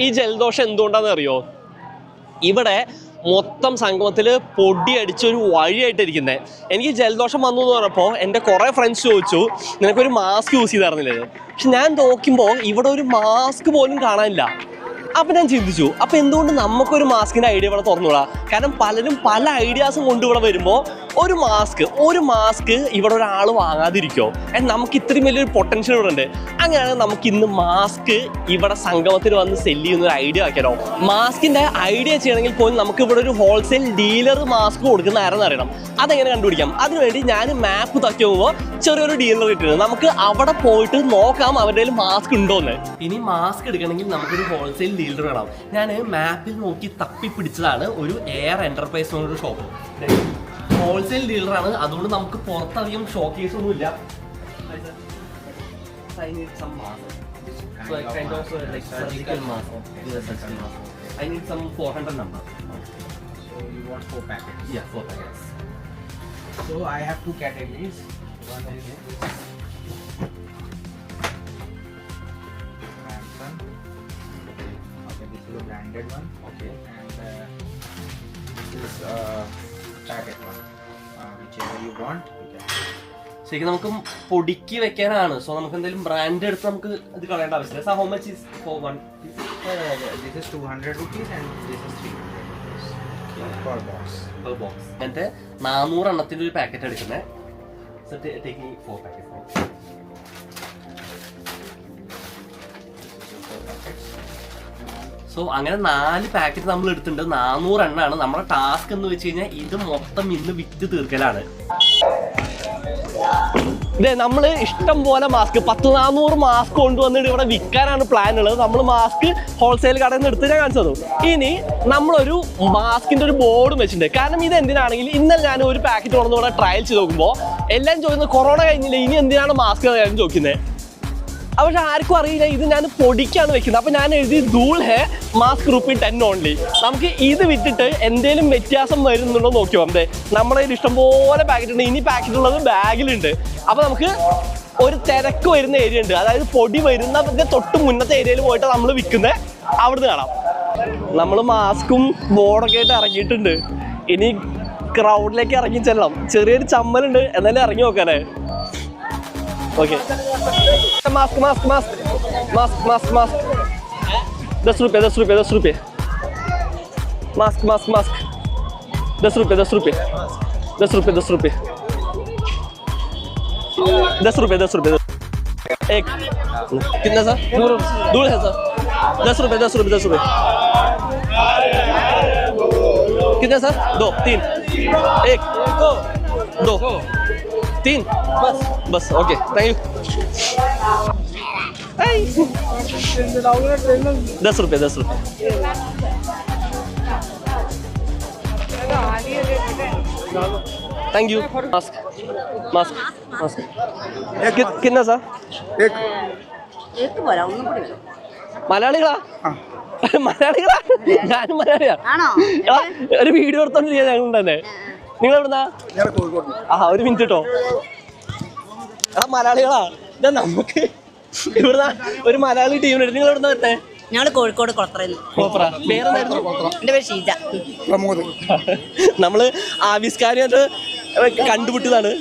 ഈ ജലദോഷം എന്തുകൊണ്ടാണെന്ന് അറിയോ ഇവിടെ മൊത്തം സംഗമത്തിൽ പൊടി അടിച്ചൊരു വഴിയായിട്ടിരിക്കുന്നത് എനിക്ക് ജലദോഷം വന്നു എന്ന് പറഞ്ഞപ്പോൾ എന്റെ കുറേ ഫ്രണ്ട്സ് ചോദിച്ചു നിനക്കൊരു മാസ്ക് യൂസ് ചെയ്തായിരുന്നില്ലേ? പക്ഷെ ഞാൻ നോക്കുമ്പോൾ ഇവിടെ ഒരു മാസ്ക് പോലും കാണാനില്ല. അപ്പം ഞാൻ ചിന്തിച്ചു അപ്പം എന്തുകൊണ്ട് നമുക്കൊരു മാസ്കിന്റെ ഐഡിയ ഇവിടെ തുറന്നുകൂടാ? കാരണം പലരും പല ഐഡിയാസും കൊണ്ട് ഇവിടെ വരുമ്പോൾ ഒരു മാസ്ക് ഒരു മാസ്ക് ഇവിടെ ഒരാൾ വാങ്ങാതിരിക്കോ? നമുക്ക് ഇത്രയും വലിയൊരു പൊട്ടൻഷ്യൽ ഇവിടെ ഉണ്ട്. അങ്ങനെയാണ് നമുക്ക് ഇന്ന് മാസ്ക് ഇവിടെ സംഗമത്തിൽ വന്ന് സെല്ല് ചെയ്യുന്ന ഒരു ഐഡിയ ആക്കിയാലോ മാസ്കിന്റെ ഐഡിയ ചെയ്യണമെങ്കിൽ പോലും നമുക്ക് ഇവിടെ ഒരു ഹോൾസെയിൽ ഡീലർ മാസ്ക് കൊടുക്കുന്ന ആരെന്ന് അറിയണം? അതെങ്ങനെ കണ്ടുപിടിക്കാം? അതിനുവേണ്ടി ഞാൻ മാപ്പ് തക്കി പോകുമ്പോൾ ചെറിയൊരു ഡീലർ കിട്ടുന്നത് നമുക്ക് അവിടെ പോയിട്ട് നോക്കാം അവരുടെ മാസ്ക് മാസ്ക് ഉണ്ടോന്ന്. ഇനി മാസ്ക് എടുക്കണമെങ്കിൽ നമുക്കൊരു ഹോൾസെയിൽ ഡീലർ വേണം. ഞാൻ മാപ്പിൽ നോക്കി തപ്പി പിടിച്ചതാണ് ഒരു എയർ എന്റർപ്രൈസ് എന്നൊരു ഷോപ്പ് ഹോൾസെയിൽ ഡീലറാണ് അതുകൊണ്ട് നമുക്ക് പുറത്തധികം ഷോക്കേസ് ഒന്നും ഇല്ല I need some mask. So I kind of uh, like surgical mask. Yeah, surgical mask. I need some 400 number. So you want four packets. Yeah, four packets. So I have two categories. One is Samsung. Okay, this is a branded one. Okay. And uh, this is uh, packet one. Whichever you want, you can. ശരിക്കും നമുക്ക് പൊടിക്ക് വെക്കാനാണ്. So നമുക്ക് എന്തെങ്കിലും brand എടുത്ത് നമുക്ക് ഇത് കളയേണ്ട ആവശ്യമില്ല. So how much is four one this is 200 rupees and this is 300 rupees. Per box. Box എന്നിട്ട് നാനൂറ് എണ്ണത്തിന്റെ ഒരു പാക്കറ്റ് എടുക്കുന്നത് so taking four packet so അങ്ങനെ നാല് പാക്കറ്റ് നമ്മൾ എടുത്തിട്ടുണ്ട്. നാനൂറ് എണ്ണാണ്. നമ്മുടെ ടാസ്ക് എന്ന് വെച്ച് കഴിഞ്ഞാൽ ഇത് മൊത്തം ഇന്ന് വിറ്റ് തീർക്കലാണ്. ഇതേ നമ്മൾ ഇഷ്ടം പോലെ മാസ്ക് പത്ത് നാനൂറ് മാസ്ക് കൊണ്ടുവന്നിട്ട് ഇവിടെ വിൽക്കാനാണ് പ്ലാൻ ഉള്ളത്. നമ്മൾ മാസ്ക് ഹോൾസെയിൽ കടയിൽ നിന്ന് എടുത്ത് ഞാൻ കാണിച്ചു ഇനി നമ്മളൊരു മാസ്കിന്റെ ഒരു ബോർഡും വെച്ചിട്ടുണ്ട്. കാരണം ഇത് എന്തിനാണെങ്കിൽ ഇന്നലെ ഞാൻ ഒരു പാക്കറ്റ് കൊണ്ടുവന്ന് ഇവിടെ ട്രയൽ ചെയ്ത് നോക്കുമ്പോൾ എല്ലാം ചോദിക്കുന്നത് കൊറോണ കഴിഞ്ഞില്ല? ഇനി എന്തിനാണ് മാസ്ക് ഞാൻ ചോദിക്കുന്നത്? പക്ഷെ ആർക്കും അറിയില്ല ഇത് ഞാൻ പൊടിക്കാണ് വെക്കുന്നത്. അപ്പൊ ഞാൻ എഴുതി ധൂൾ ഹേ മാസ്ക് റുപ്പി ടെൻ ഓൺലി നമുക്ക് ഇത് വിട്ടിട്ട് എന്തെങ്കിലും വ്യത്യാസം വരുന്നുണ്ടോ നോക്കി വന്നേ നമ്മുടെ കയ്യിൽ ഇഷ്ടംപോലെ പാക്കറ്റ് ഉണ്ട്. ഇനി പാക്കറ്റ് ഉള്ളത് ബാഗിലുണ്ട്. അപ്പൊ നമുക്ക് ഒരു തിരക്ക് വരുന്ന ഏരിയ ഉണ്ട്. അതായത് പൊടി വരുന്ന തൊട്ട് മുന്നത്തെ ഏരിയയിൽ പോയിട്ട് നമ്മൾ വിൽക്കുന്നത് അവിടുന്ന് കാണാം. നമ്മൾ മാസ്കും ബോർഡൊക്കെ ആയിട്ട് ഇറങ്ങിയിട്ടുണ്ട്. ഇനി ക്രൗഡിലേക്ക് ഇറങ്ങി ചെല്ലാം ചെറിയൊരു ചമ്മലുണ്ട്. എന്നാലും ഇറങ്ങി നോക്കാനേ. Okay mask mask mask mask mask mask दस रुपये दस रुपये दस रुपये. मास्क मास्क मास्क दस रुपये दस रुपये. दस रुपये दस रुपये. दस रुपये दस रुपये एक. कितना सर? दूर। है सर. दस रुपये दस रुपये दस रुपये. कितने सर? दो तीन. एक. दो. तीन बस बस ओके थैंक यू दस रुपये दस रुपये thank you mask mask mask कि- कितना सर എട്ട് പോരാ ഒന്നും കൂടി വേണം. മലയാളികളാ മലയാളികളാ ഞാനും മലയാളിയാ ആണോ എടാ, ഒരു വീഡിയോ എടുത്തോണ്ടിരിക്കുക ഞങ്ങൾ തന്നെ നിങ്ങൾ എവിടുന്നാ ആ ഒരു മിനിറ്റ് കേട്ടോ എടാ മലയാളികളാ. ഇതാ നമുക്ക് ഇവിടുന്ന് ഒരു മലയാളി ടീമിനുണ്ട് നിങ്ങൾ എവിടുന്നാ വരട്ടെ? ഞങ്ങൾ കോഴിക്കോട് കൊളത്തറയിൽ നമ്മൾ ആവിഷ്കാരി അത് പേര് ഷീജ. നമ്മൾ ആവിഷ്കാരിയായിട്ട് കണ്ടുപിട്ടതാണ്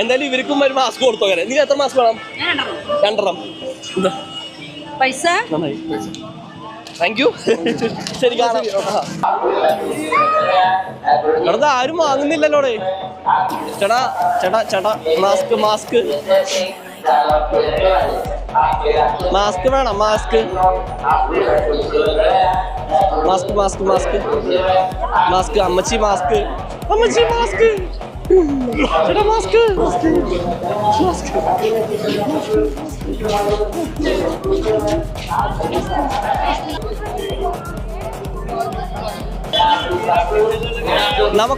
എന്തായാലും ഇവർക്കും ഒരു മാസ്ക് കൊടുത്തോ അങ്ങനെ. നിങ്ങൾ എത്ര മാസ്ക് വേണം? രണ്ടെണ്ണം. പൈസ? നന്നായി. താങ്ക് യു ശരി കാണാം ആരും വാങ്ങുന്നില്ലല്ലോടെ. ചേട്ടാ ചേട്ടാ ചേട്ടാ മാസ്ക് മാസ്ക് മാസ്ക് വേണം mask mask mask mask mask അമ്മച്ചി മാസ്ക് അമ്മച്ചി മാസ്ക് നമുക്ക്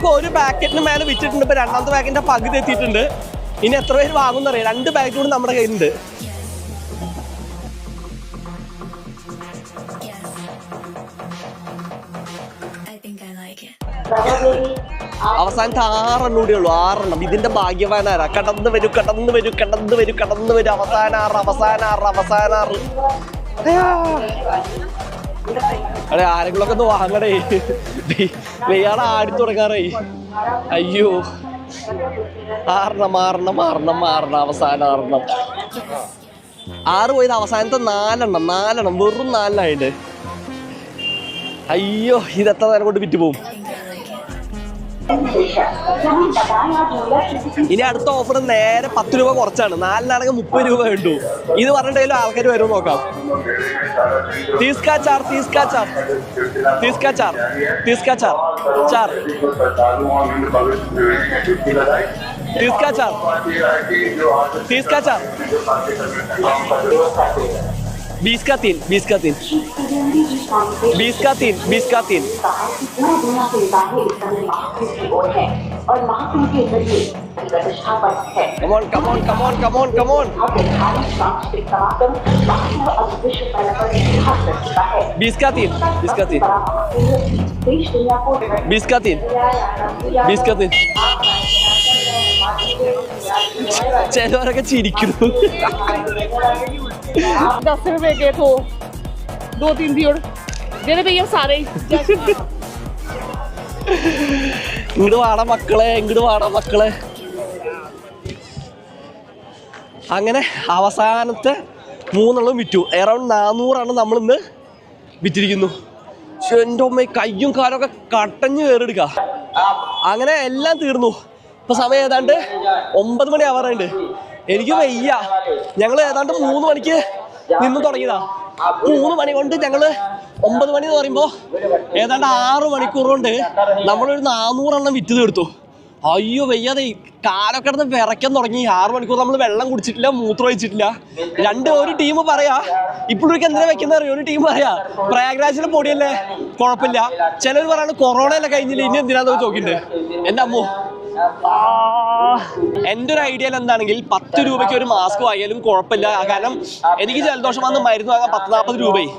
ഒരു പാക്കറ്റിന് മേലെ വിറ്റിട്ടുണ്ട്. ഇപ്പൊ രണ്ടാമത്തെ പാക്കറ്റിന്റെ പകുതി എത്തിയിട്ടുണ്ട്. ഇനി എത്ര പേര് വാങ്ങുന്നറിയാം രണ്ട് പാക്കറ്റ് കൂടി നമ്മുടെ കയ്യിലുണ്ട്. അവസാനത്തെ ആറെണ്ണം കൂടി ഉള്ളൂ ആറെണ്ണം. ഇതിന്റെ ഭാഗ്യവാനാരാ കടന്നു വരൂ കടന്നു വരൂ കടന്നു വരൂ കടന്നു വരൂ. അവസാന ആറ് അവസാന ആറ് അവസാന ആറ്. അതെ ആരെങ്കിലൊക്കെ ഒന്ന് വാങ്ങണേ വെയ്യാടെ ആടി തുടങ്ങാറേ. അയ്യോ. ആറെണ്ണം ആറെണ്ണം ആറെണ്ണം ആറെണ്ണം അവസാനം ആറെണ്ണം. ആറ് പോയത് അവസാനത്തെ നാലെണ്ണം നാലെണ്ണം. വെറും നാലെണ്ണമായിട്ട് അയ്യോ ഇതെത്ര നേരം കൊണ്ട് വിറ്റ് പോവും? ഇനി അടുത്ത ഓഫർ നേരെ പത്ത് രൂപ കുറച്ചാണ്. നാലിനാണെങ്കിൽ മുപ്പത് രൂപ ഉണ്ടു ഇത് പറഞ്ഞിട്ടുണ്ടെങ്കിലും ആൾക്കാർ വരും നോക്കാം. തീസ്കാ ചാർ തീസ്കാ ചാർ. ചാർ തീസ്കാ ചാർ. बीस का तीन बीस का तीन बीस का तीन बीस का तीन पूरा दुनिया से इजाफे इस समय महाकुंभ की ओर है और महाकुंभ के जरिए प्रतिष्ठापन है come on come on come on come on come on भव्य धार्मिक सांस्कृतिक समागम भारतीय और विश्व स्तर पर इतिहास कर चुका है बीस का तीन बीस का तीन बड़ा महाकुंभ देश दुनिया को बीस का तीन बीस का तीन ചിലവരൊക്കെ ചിരിക്കുന്നു दस रुपए के तो दो तीन दियोड़ दे दे भैया सारे ही ഇങ്ങോട്ട് വാടാ മക്കളെ ഇങ്ങോട്ട് വാടാ മക്കളെ അങ്ങനെ അവസാനത്തെ മൂന്നെണ്ണം വിറ്റു എറൗണ്ട് നാനൂറാണ് നമ്മളിന്ന് വിറ്റിരിക്കുന്നു ശ്ശെ, എൻ്റെ അമ്മ കയ്യും കാലൊക്കെ കട്ടഞ്ഞ് കയറിയെടുക്ക അങ്ങനെ എല്ലാം തീർന്നു ഇപ്പൊ സമയം ഏതാണ്ട് ഒമ്പത് മണി ആവാറുണ്ട് എനിക്ക് വയ്യ. ഞങ്ങൾ ഏതാണ്ട് മൂന്ന് മണിക്ക് നിന്ന് തുടങ്ങിയതാ. മൂന്ന് മണി കൊണ്ട് ഞങ്ങൾ ഒമ്പത് മണി എന്ന് പറയുമ്പോ ഏതാണ്ട് ആറ് മണിക്കൂർ കൊണ്ട് നമ്മളൊരു നാനൂറെണ്ണം വിറ്റ് തീർത്തു അയ്യോ വയ്യാതെ കാലൊക്കെ കിടന്ന് വിറയ്ക്കാൻ തുടങ്ങി. ആറ് മണിക്കൂർ നമ്മൾ വെള്ളം കുടിച്ചിട്ടില്ല മൂത്രം ഒഴിച്ചിട്ടില്ല. രണ്ട് ഒരു ടീം പറയാ. ഇപ്പോഴൊക്കെ എന്തിനാ വെക്കുന്ന അറിയോ? ഒരു ടീം പറയാ പ്രയാഗ്രാജിലെ പൊടിയല്ലേ? കുഴപ്പമില്ല. ചിലർ പറയാണ് കൊറോണ അല്ലേ കഴിഞ്ഞില്ല? ഇനി എന്തിനാന്ന് ചോദിക്കുന്നുണ്ട് എന്റെ അമ്മോ എന്റെ ഒരു ഐഡിയയിൽ എന്താണെങ്കിൽ പത്ത് രൂപയ്ക്ക് ഒരു മാസ്ക് വാങ്ങിയാലും കുഴപ്പമില്ല. കാരണം എനിക്ക് ജലദോഷം വന്ന് മരുന്ന് വാങ്ങാൻ പത്ത് നാൽപ്പത് രൂപയായി.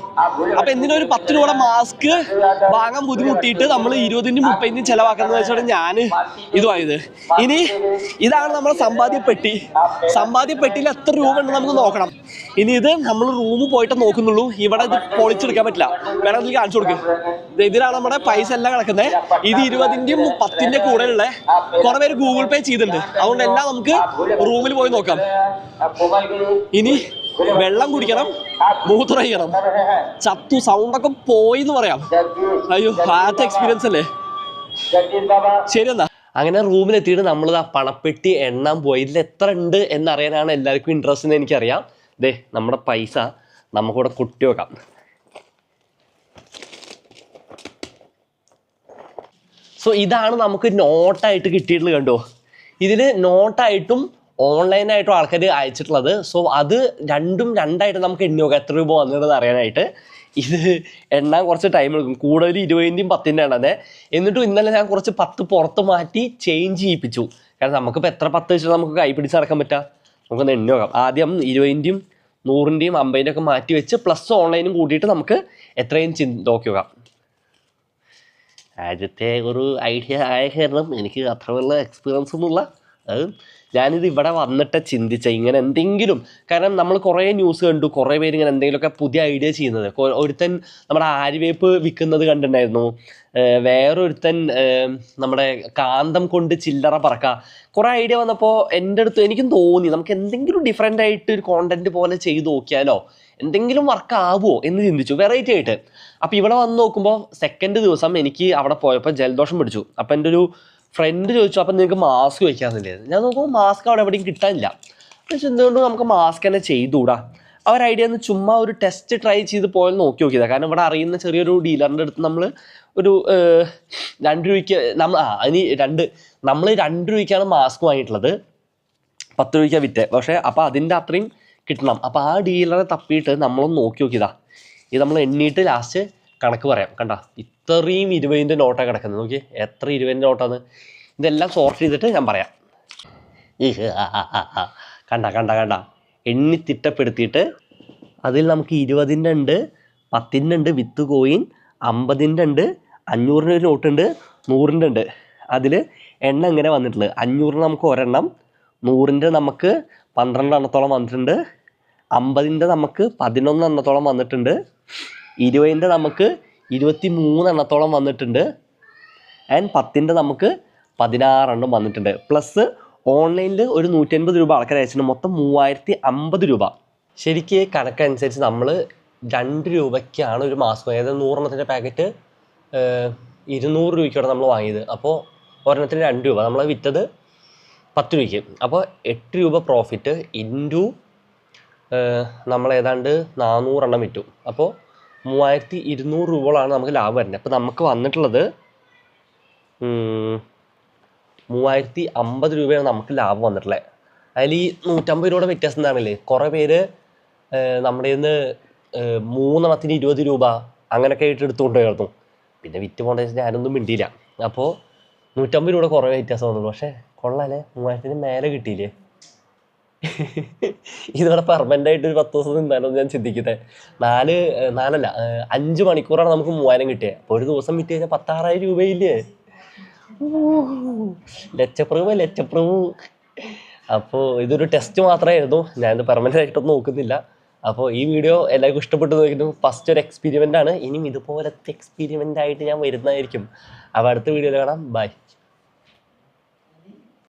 അപ്പൊ എന്തിനാ ഒരു പത്ത് രൂപയുടെ മാസ്ക് വാങ്ങാൻ ബുദ്ധിമുട്ടിയിട്ട് നമ്മൾ ഇരുപതിനും മുപ്പതിനും ചെലവാക്കുന്നത് വെച്ചാൽ ഞാൻ ഇതുമായത് ഇനി ഇതാണ് നമ്മുടെ സമ്പാദ്യപ്പെട്ടി സമ്പാദ്യപ്പെട്ടിയിൽ എത്ര രൂപ ഉണ്ടെന്ന് നമുക്ക് നോക്കണം. ഇനി ഇത് നമ്മൾ റൂമിൽ പോയിട്ട് നോക്കുന്നുള്ളൂ. ഇവിടെ ഇത് പൊളിച്ചെടുക്കാൻ പറ്റില്ല. വേണമെങ്കിൽ കാണിച്ചു കൊടുക്കും. ഇതിലാണ് നമ്മുടെ പൈസ എല്ലാം കിടക്കുന്നത്. ഇത് ഇരുപതിന്റെയും പത്തിന്റെ കൂടെയുള്ള കുറെ പേര് ഗൂഗിൾ പേ ചെയ്തിട്ടുണ്ട്. അതുകൊണ്ട് എല്ലാം നമുക്ക് റൂമിൽ പോയി നോക്കാം. ഇനി വെള്ളം കുടിക്കണം മൂത്രം ചെയ്യണം ചത്തു സൗണ്ടൊക്കെ പോയി എന്ന് പറയാം. അയ്യോ ആദ്യത്തെ എക്സ്പീരിയൻസ് അല്ലേ? ശരി എന്നാ അങ്ങനെ റൂമിലെത്തിയിട്ട് നമ്മൾ ആ പണപ്പെട്ടി എണ്ണാൻ പോയി. ഇതിൽ എത്ര ഉണ്ട് എന്നറിയാനാണ് എല്ലാവർക്കും ഇൻട്രസ്റ്റ് എന്ന് എനിക്കറിയാം. ദേ നമ്മുടെ പൈസ നമുക്കിവിടെ കൊട്ടി വെക്കാം. സോ ഇതാണ് നമുക്ക് നോട്ടായിട്ട് കിട്ടിയിട്ടുള്ളത് കണ്ടോ? ഇതിൽ നോട്ടായിട്ടും ഓൺലൈനായിട്ടും ആൾക്കാർ അയച്ചിട്ടുള്ളത്. സോ അത് രണ്ടും രണ്ടായിട്ട് നമുക്ക് എണ്ണി നോക്കാം എത്ര രൂപ വന്നതെന്ന് അറിയാനായിട്ട്. ഇത് എണ്ണാൻ കുറച്ച് ടൈം എടുക്കും. കൂടുതൽ ഇരുപതിന്റെയും പത്തിന്റെ എണ്ണതെ എന്നിട്ടും ഇന്നലെ ഞാൻ കുറച്ച് പത്ത് പുറത്ത് മാറ്റി ചേഞ്ച് ചെയ്യിപ്പിച്ചു. കാരണം നമുക്കിപ്പോൾ എത്ര പത്ത് വെച്ചാൽ നമുക്ക് കൈ പിടിച്ച് നടക്കാൻ പറ്റുക നമുക്കൊന്ന് എണ്ണി നോക്കാം ആദ്യം ഇരുപതിന്റെയും നൂറിന്റെയും അമ്പതിന്റെയും ഒക്കെ മാറ്റി വെച്ച് പ്ലസ് ഓൺലൈനും കൂട്ടിയിട്ട് നമുക്ക് എത്രയും ചിന്ത നോക്കി നോക്കാം ആദ്യത്തെ ഒരു ഐഡിയ ആയ കാരണം എനിക്ക് അത്ര വല്ല എക്സ്പീരിയൻസ് ഒന്നുമില്ല. അത് ഞാനിത് ഇവിടെ വന്നിട്ട് ചിന്തിച്ച ഇങ്ങനെ എന്തെങ്കിലും കാരണം നമ്മൾ കുറേ ന്യൂസ് കണ്ടു കുറേ പേര് ഇങ്ങനെ എന്തെങ്കിലുമൊക്കെ പുതിയ ഐഡിയ ചെയ്യുന്നത്. ഒരുത്തൻ നമ്മുടെ ആര്യവേപ്പ് വിൽക്കുന്നത് കണ്ടിട്ടുണ്ടായിരുന്നു. വേറൊരുത്തൻ നമ്മുടെ കാന്തം കൊണ്ട് ചില്ലറ പറക്കുക കുറേ ഐഡിയ വന്നപ്പോൾ എന്റെ അടുത്ത് എനിക്കും തോന്നി നമുക്ക് എന്തെങ്കിലും ഡിഫറെന്റ് ആയിട്ട് ഒരു കോണ്ടന്റ് പോലെ ചെയ്ത് നോക്കിയാലോ? എന്തെങ്കിലും വർക്ക് ആവുമോ എന്ന് ചിന്തിച്ചു വെറൈറ്റി ആയിട്ട്. അപ്പോൾ ഇവിടെ വന്ന് നോക്കുമ്പോൾ സെക്കൻഡ് ദിവസം എനിക്ക് അവിടെ പോയപ്പോൾ ജലദോഷം പിടിച്ചു. അപ്പോൾ എന്റെ ഒരു ഫ്രണ്ട് ചോദിച്ചു അപ്പം നിങ്ങൾക്ക് മാസ്ക് വയ്ക്കാന്നില്ലേ ഞാൻ നോക്കുമ്പോൾ മാസ്ക് അവിടെ എവിടെയും കിട്ടാനില്ല. പക്ഷെ എന്തുകൊണ്ട് നമുക്ക് മാസ്ക് തന്നെ ചെയ്തുകൂടാ? ആ ഒരു ഐഡിയ ഒന്ന് ചുമ്മാ ഒരു ടെസ്റ്റ് ട്രൈ ചെയ്ത് പോയാൽ നോക്കി നോക്കിയതാ. കാരണം ഇവിടെ അറിയുന്ന ചെറിയൊരു ഡീലറിന്റെ അടുത്ത് നമ്മൾ ഒരു രണ്ട് രൂപയ്ക്ക് നമ്മൾ ആ അതിന് രണ്ട് നമ്മൾ രണ്ട് രൂപയ്ക്കാണ് മാസ്ക് വാങ്ങിയിട്ടുള്ളത്. പത്ത് രൂപയ്ക്കാണ് വിറ്റ്. പക്ഷേ അപ്പോൾ അതിന്റെ അത്രയും കിട്ടണം. അപ്പോൾ ആ ഡീലറെ തപ്പിയിട്ട് നമ്മളൊന്ന് നോക്കി നോക്കിയതാ. ഇത് നമ്മൾ എണ്ണിയിട്ട് ലാസ്റ്റ് കണക്ക് പറയാം. കണ്ട? ഇത്രയും ഇരുപതിന്റെ നോട്ടാണ് കിടക്കുന്നത്. നോക്കി എത്ര ഇരുപതിന്റെ നോട്ടാണ് ഇതെല്ലാം സോർട്ട് ചെയ്തിട്ട് ഞാൻ പറയാം. കണ്ട കണ്ട കണ്ട. എണ്ണി തിട്ടപ്പെടുത്തിയിട്ട് അതിൽ നമുക്ക് ഇരുപതിന്റെ ഉണ്ട് പത്തിന്റെ ഉണ്ട് വിത്ത് കോയിൻ അമ്പതിന്റെ ഉണ്ട് അഞ്ഞൂറിന്റെ ഒരു നോട്ടുണ്ട് നൂറിന്റെ ഉണ്ട്. അതിൽ എണ്ണ ഇങ്ങനെ വന്നിട്ടുള്ളത് അഞ്ഞൂറിന് നമുക്ക് ഒരെണ്ണം നൂറിന്റെ നമുക്ക് പന്ത്രണ്ട് എണ്ണത്തോളം വന്നിട്ടുണ്ട് അമ്പതിന്റെ നമുക്ക് പതിനൊന്ന് എണ്ണത്തോളം വന്നിട്ടുണ്ട്. ഇരുപതിന്റെ നമുക്ക് ഇരുപത്തി മൂന്നെണ്ണത്തോളം വന്നിട്ടുണ്ട്. ആൻഡ് പത്തിന്റെ നമുക്ക് പതിനാറെണ്ണം വന്നിട്ടുണ്ട്. പ്ലസ് ഓൺലൈനിൽ ഒരു നൂറ്റൻപത് രൂപ ആൾക്കാർ അയച്ചിട്ടുണ്ട്. മൊത്തം മൂവായിരത്തി അമ്പത് രൂപ. ശരിക്ക് കണക്കനുസരിച്ച് നമ്മൾ രണ്ട് രൂപയ്ക്കാണ് ഒരു മാസ്ക് അതായത് നൂറെണ്ണത്തിന്റെ പാക്കറ്റ് ഇരുന്നൂറ് രൂപയ്ക്കോടെ നമ്മൾ വാങ്ങിയത്. അപ്പോൾ ഒരെണ്ണത്തിന് രണ്ട് രൂപ. നമ്മൾ വിറ്റത് പത്ത് രൂപയ്ക്ക്. അപ്പോൾ എട്ട് രൂപ പ്രോഫിറ്റ് ഇന്റു നമ്മൾ ഏതാണ്ട് നാനൂറെണ്ണം വിറ്റു. അപ്പോൾ മൂവായിരത്തി ഇരുന്നൂറ് രൂപകളാണ് നമുക്ക് ലാഭം വരുന്നത്. അപ്പോൾ നമുക്ക് വന്നിട്ടുള്ളത് മൂവായിരത്തി അമ്പത് രൂപയാണ് നമുക്ക് ലാഭം വന്നിട്ടുള്ളത് അതിൽ ഈ നൂറ്റമ്പത് രൂപയുടെ വ്യത്യാസം എന്താണല്ലേ കുറേ പേര് നമ്മുടെ നിന്ന് മൂന്നെണ്ണത്തിന് ഇരുപത് രൂപ അങ്ങനെയൊക്കെ ആയിട്ട് എടുത്തുകൊണ്ട് പോയിരുന്നു പിന്നെ വിറ്റ് പോകേണ്ട ഞാനൊന്നും മിണ്ടിയില്ല. അപ്പോൾ നൂറ്റമ്പത് രൂപയുടെ കുറേ വ്യത്യാസം വന്നുള്ളൂ പക്ഷേ കൊള്ളാലേ മൂവായിരത്തിന് മേലെ കിട്ടിയില്ലേ? ഇതോടെ പെർമനന്റ് ആയിട്ട് ഒരു പത്ത് ദിവസം നിന്നാലും ഞാൻ ചിന്തിക്കട്ടെ നാല് നാലല്ല അഞ്ച് മണിക്കൂറാണ് നമുക്ക് മൂവായിരം കിട്ടിയത് അപ്പോൾ ഒരു ദിവസം വിറ്റ് കഴിഞ്ഞാൽ പത്താറായിരം രൂപയില്ലേ? ലക്ഷപ്രഭു ലക്ഷപ്രഭു അപ്പോൾ ഇതൊരു ടെസ്റ്റ് മാത്രമായിരുന്നു ഞാനിത് പെർമനന്റ് ആയിട്ടൊന്നും നോക്കുന്നില്ല. അപ്പോൾ ഈ വീഡിയോ എല്ലാവർക്കും ഇഷ്ടപ്പെട്ടു നോക്കുന്നു ഫസ്റ്റ് ഒരു എക്സ്പീരിമെന്റ് ആണ്. ഇനിയും ഇതുപോലത്തെ എക്സ്പീരിമെന്റ് ആയിട്ട് ഞാൻ വരുന്നതായിരിക്കും. അപ്പോൾ അടുത്ത വീഡിയോയിൽ കാണാം. ബൈ